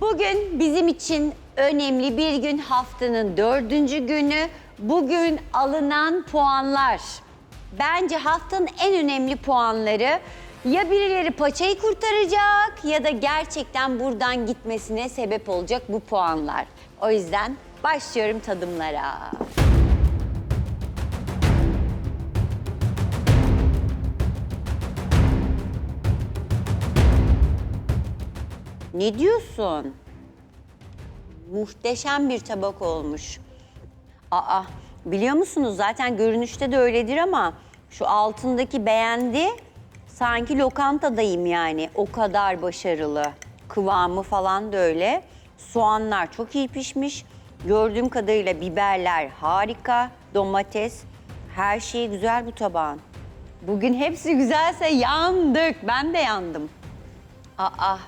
Bugün bizim için önemli bir gün haftanın dördüncü günü. Bugün alınan puanlar. Bence haftanın en önemli puanları ya birileri paçayı kurtaracak ya da gerçekten buradan gitmesine sebep olacak bu puanlar. O yüzden başlıyorum tadımlara. Ne diyorsun? Muhteşem bir tabak olmuş. Aa, biliyor musunuz zaten görünüşte de öyledir ama şu altındaki beğendi sanki lokantadayım yani. O kadar başarılı. Kıvamı falan da öyle. Soğanlar çok iyi pişmiş. Gördüğüm kadarıyla biberler harika. Domates. Her şey güzel bu tabağın. Bugün hepsi güzelse yandık. Ben de yandım. Aa,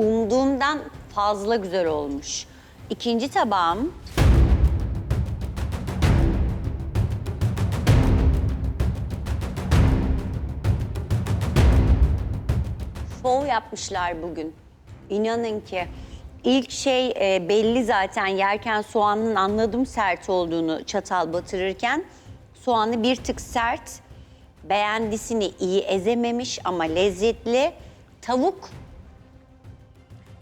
umduğumdan fazla güzel olmuş. İkinci tabağım. Şov yapmışlar bugün. İnanın ki. ilk şey e, belli zaten yerken soğanın anladım sert olduğunu çatal batırırken. Soğanı bir tık sert. Beğendisini iyi ezememiş ama lezzetli. Tavuk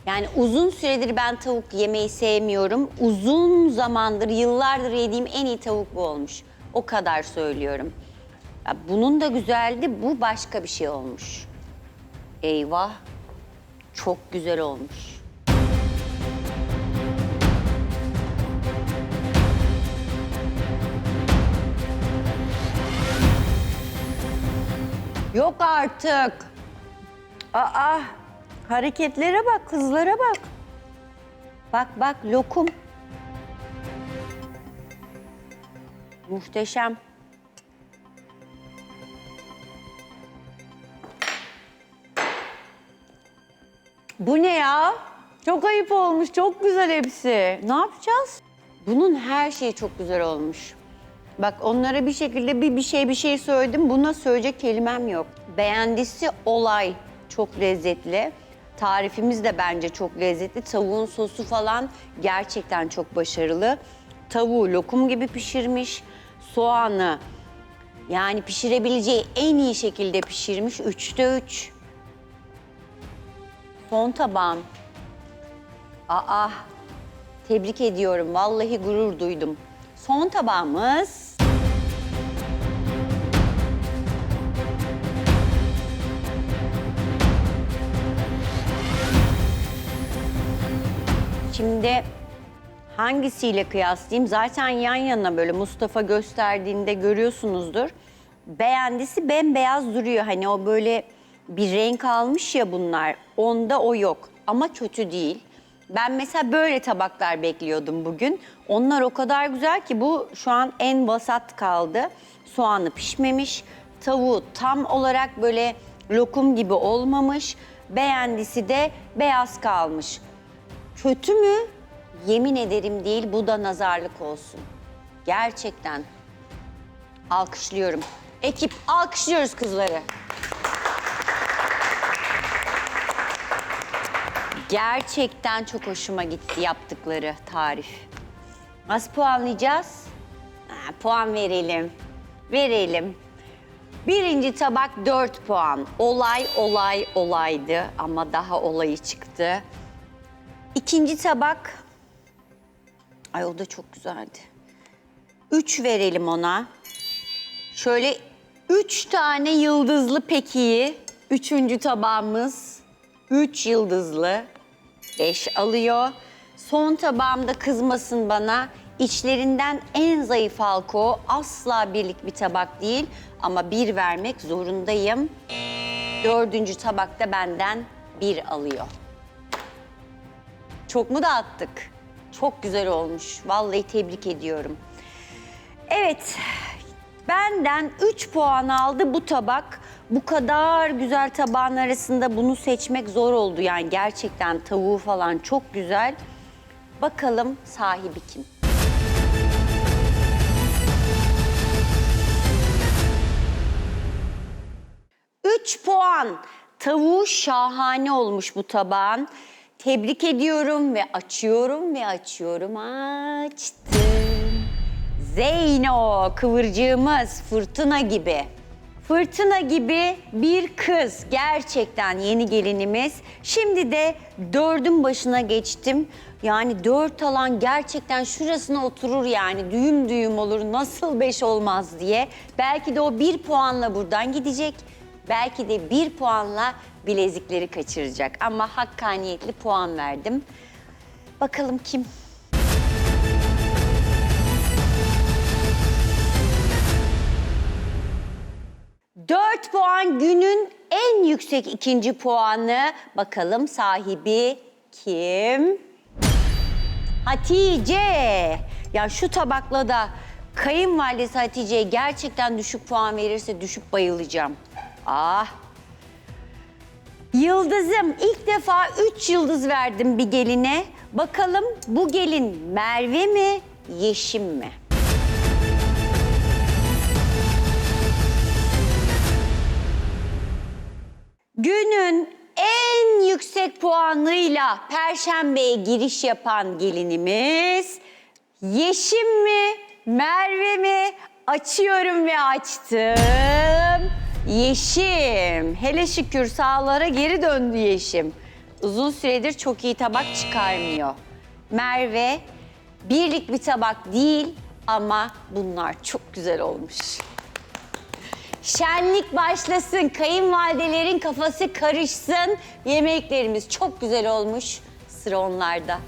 yani uzun süredir ben tavuk yemeyi sevmiyorum. Uzun zamandır, yıllardır yediğim en iyi tavuk bu olmuş. O kadar söylüyorum. Ya bunun da güzeldi, bu başka bir şey olmuş. Eyvah, çok güzel olmuş. Yok artık. Aa, hareketlere bak, kızlara bak. Bak bak lokum. Muhteşem. Bu ne ya? Çok ayıp olmuş, çok güzel hepsi. Ne yapacağız? Bunun her şeyi çok güzel olmuş. Bak onlara bir şekilde bir bir şey bir şey söyledim. Buna söyleyecek kelimem yok. Beğendisi olay çok lezzetli. Tarifimiz de bence çok lezzetli. Tavuğun sosu falan gerçekten çok başarılı. Tavuğu lokum gibi pişirmiş. Soğanı yani pişirebileceği en iyi şekilde pişirmiş. Üçte üç. Son tabağım. Aa, tebrik ediyorum. Vallahi gurur duydum. Son tabağımız. Şimdi hangisiyle kıyaslayayım? Zaten yan yana böyle Mustafa gösterdiğinde görüyorsunuzdur. Beğendisi bembeyaz duruyor. Hani o böyle bir renk almış ya bunlar. Onda o yok. Ama kötü değil. Ben mesela böyle tabaklar bekliyordum bugün. Onlar o kadar güzel ki bu şu an en vasat kaldı. Soğanı pişmemiş. Tavuğu tam olarak böyle lokum gibi olmamış. Beğendisi de beyaz kalmış. Kötü mü? Yemin ederim değil. Bu da nazarlık olsun. Gerçekten. Alkışlıyorum. Ekip alkışlıyoruz kızları. Gerçekten çok hoşuma gitti yaptıkları tarif. Nasıl puanlayacağız? Ha, puan verelim. Verelim. Birinci tabak 4 puan. Olay, olay, olaydı ama daha olayı çıktı. İkinci tabak, ay o da çok güzeldi. 3 verelim ona. Şöyle üç tane yıldızlı pekiyi, üçüncü tabağımız. Üç yıldızlı, beş alıyor. Son tabağımda kızmasın bana. İçlerinden en zayıf halka. Asla birlik bir tabak değil. Ama bir vermek zorundayım. Dördüncü tabakta benden bir alıyor. Çok mu dağıttık? Çok güzel olmuş. Vallahi tebrik ediyorum. Evet, benden 3 puan aldı bu tabak. Bu kadar güzel tabağın arasında bunu seçmek zor oldu. Yani gerçekten tavuğu falan çok güzel. Bakalım sahibi kim? Üç puan. Tavuğu şahane olmuş bu tabağın. Tebrik ediyorum ve açıyorum ve açıyorum. Açtım. Zeyno kıvırcığımız fırtına gibi. Fırtına gibi bir kız gerçekten yeni gelinimiz. Şimdi de dördün başına geçtim. Yani dört alan gerçekten şurasına oturur yani düğüm düğüm olur nasıl beş olmaz diye. Belki de o bir puanla buradan gidecek. Belki de bir puanla bilezikleri kaçıracak. Ama hakkaniyetli puan verdim. Bakalım kim? Dört puan günün en yüksek ikinci puanı. Bakalım sahibi kim? Hatice. Ya şu tabakla da kayınvalidesi Hatice'ye gerçekten düşük puan verirse düşüp bayılacağım. Ah. Yıldızım ilk defa üç yıldız verdim bir geline. Bakalım bu gelin Merve mi, Yeşim mi? Günün en yüksek puanıyla Perşembe'ye giriş yapan gelinimiz Yeşim mi, Merve mi? Açıyorum ve açtım. Yeşim. Hele şükür sağlara geri döndü Yeşim. Uzun süredir çok iyi tabak çıkarmıyor. Merve birlik bir tabak değil ama bunlar çok güzel olmuş. Şenlik başlasın, kayınvalidelerin kafası karışsın. Yemeklerimiz çok güzel olmuş. Sıra onlarda.